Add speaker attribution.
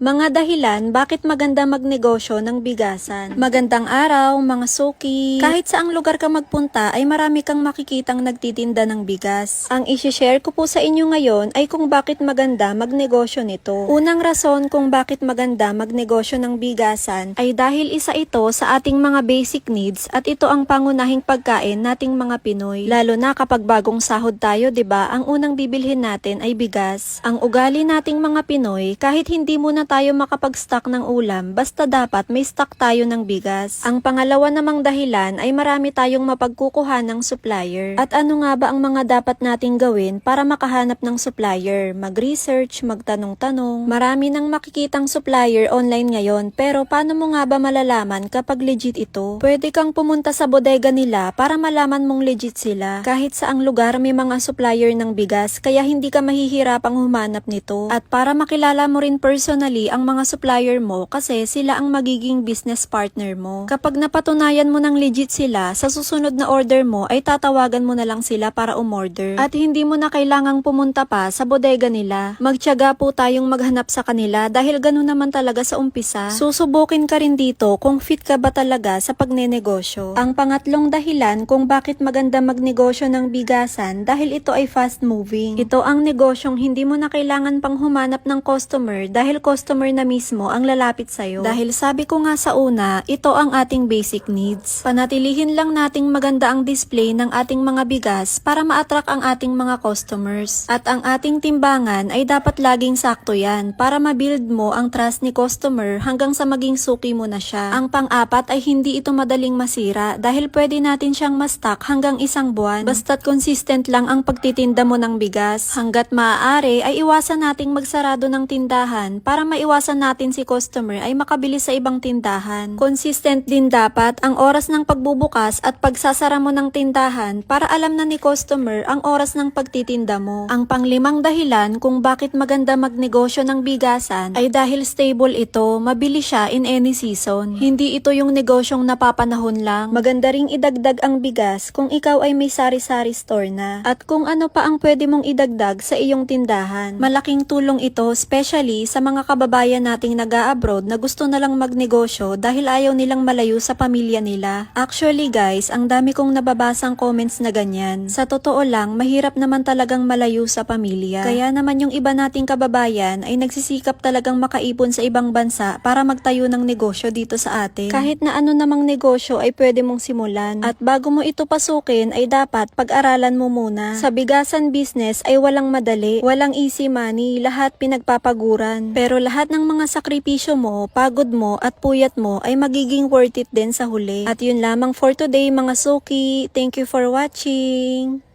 Speaker 1: Mga dahilan bakit maganda magnegosyo ng bigasan. Magandang araw, mga suki. Kahit saang lugar ka magpunta ay marami kang makikitang nagtitinda ng bigas. Ang isi-share ko po sa inyo ngayon ay kung bakit maganda magnegosyo nito. Unang rason kung bakit maganda magnegosyo ng bigasan ay dahil isa ito sa ating mga basic needs at ito ang pangunahing pagkain nating mga Pinoy. Lalo na kapag bagong sahod tayo, 'di ba? Ang unang bibilhin natin ay bigas. Ang ugali nating mga Pinoy, kahit hindi muna tayo makapag-stock ng ulam, basta dapat may stock tayo ng bigas. Ang pangalawa namang dahilan ay marami tayong mapagkukuha ng supplier. At ano nga ba ang mga dapat nating gawin para makahanap ng supplier? Mag-research, magtanong-tanong. Marami nang makikitang supplier online ngayon, pero paano mo nga ba malalaman kapag legit ito? Pwede kang pumunta sa bodega nila para malaman mong legit sila. Kahit saang lugar may mga supplier ng bigas, kaya hindi ka mahihirapang humanap nito. At para makilala mo rin personally ang mga supplier mo kasi sila ang magiging business partner mo. Kapag napatunayan mo ng legit sila, sa susunod na order mo ay tatawagan mo na lang sila para umorder. At hindi mo na kailangang pumunta pa sa bodega nila. Magtiyaga po tayong maghanap sa kanila dahil ganun naman talaga sa umpisa. Susubukin ka rin dito kung fit ka ba talaga sa pagnenegosyo. Ang pangatlong dahilan kung bakit maganda magnegosyo ng bigasan dahil ito ay fast moving. Ito ang negosyong hindi mo na kailangan pang humanap ng customer dahil customer na mismo ang lalapit sa'yo. Dahil sabi ko nga sa una, ito ang ating basic needs. Panatilihin lang nating maganda ang display ng ating mga bigas para ma-attract ang ating mga customers. At ang ating timbangan ay dapat laging sakto yan para ma-build mo ang trust ni customer hanggang sa maging suki mo na siya. Ang pang-apat ay hindi ito madaling masira dahil pwede natin siyang ma-stock hanggang isang buwan. Basta't consistent lang ang pagtitinda mo ng bigas. Hanggat maaari ay iwasan nating magsarado ng tindahan para maiwasan natin si customer ay makabili sa ibang tindahan. Consistent din dapat ang oras ng pagbubukas at pagsasara mo ng tindahan para alam na ni customer ang oras ng pagtitinda mo. Ang panglimang dahilan kung bakit maganda magnegosyo ng bigasan ay dahil stable ito, mabili siya in any season. Hindi ito yung negosyong napapanahon lang. Maganda ring idagdag ang bigas kung ikaw ay may sari-sari store na. At kung ano pa ang pwede mong idagdag sa iyong tindahan. Malaking tulong ito especially sa mga kababayan nating nag-a-abroad na gusto na lang magnegosyo dahil ayaw nilang malayo sa pamilya nila. Actually guys, ang dami kong nababasang comments na ganyan. Sa totoo lang, mahirap naman talagang malayo sa pamilya. Kaya naman yung iba nating kababayan ay nagsisikap talagang makaipon sa ibang bansa para magtayo ng negosyo dito sa atin. Kahit na ano namang negosyo ay pwede mong simulan. At bago mo ito pasukin ay dapat pag-aralan mo muna. Sa bigasan business ay walang madali, walang easy money, lahat pinagpapaguran. Pero lahat ng mga sakripisyo mo, pagod mo at puyat mo ay magiging worth it din sa huli. At yun lamang for today mga suki. Thank you for watching.